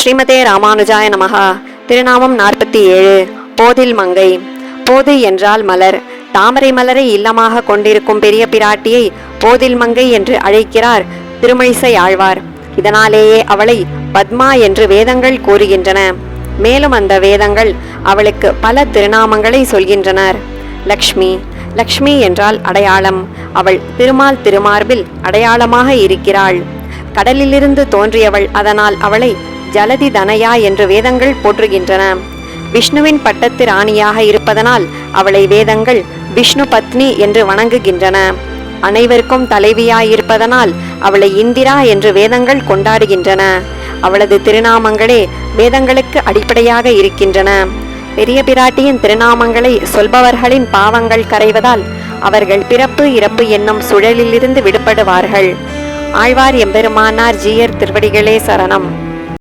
ஸ்ரீமதே ராமானுஜாய நமகா திருநாமம் நாற்பத்தி ஏழு போதில் மங்கை. போது என்றால் மலர். தாமரை மலரை இல்லமாக கொண்டிருக்கும் பெரிய பிராட்டியை போதில் மங்கை என்று அழைக்கிறார் திருமழிசை ஆழ்வார். இதனாலேயே அவளை பத்மா என்று வேதங்கள் கூறுகின்றன. மேலும் அந்த வேதங்கள் அவளுக்கு பல திருநாமங்களை சொல்கின்றனர். லக்ஷ்மி. லக்ஷ்மி என்றால் அடையாளம். அவள் திருமால் திருமார்பில் அடையாளமாக இருக்கிறாள். கடலிலிருந்து தோன்றியவள் அதனால் அவளை ஜலதி தனயா என்று வேதங்கள் போற்றுகின்றன. விஷ்ணுவின் பட்டத்து ராணியாக இருப்பதனால் அவளை வேதங்கள் விஷ்ணு பத்னி என்று வணங்குகின்றன. அனைவருக்கும் தலைவியாயிருப்பதனால் அவளை இந்திரா என்று வேதங்கள் கொண்டாடுகின்றன. அவளது திருநாமங்களே வேதங்களுக்கு அடிப்படையாக இருக்கின்றன. பெரிய பிராட்டியின் திருநாமங்களை சொல்பவர்களின் பாவங்கள் கரைவதால் அவர்கள் பிறப்பு இறப்பு என்னும் சுழலிலிருந்து விடுபடுவார்கள். ஆழ்வார் எம்பெருமானார் ஜீயர் திருவடிகளே சரணம்.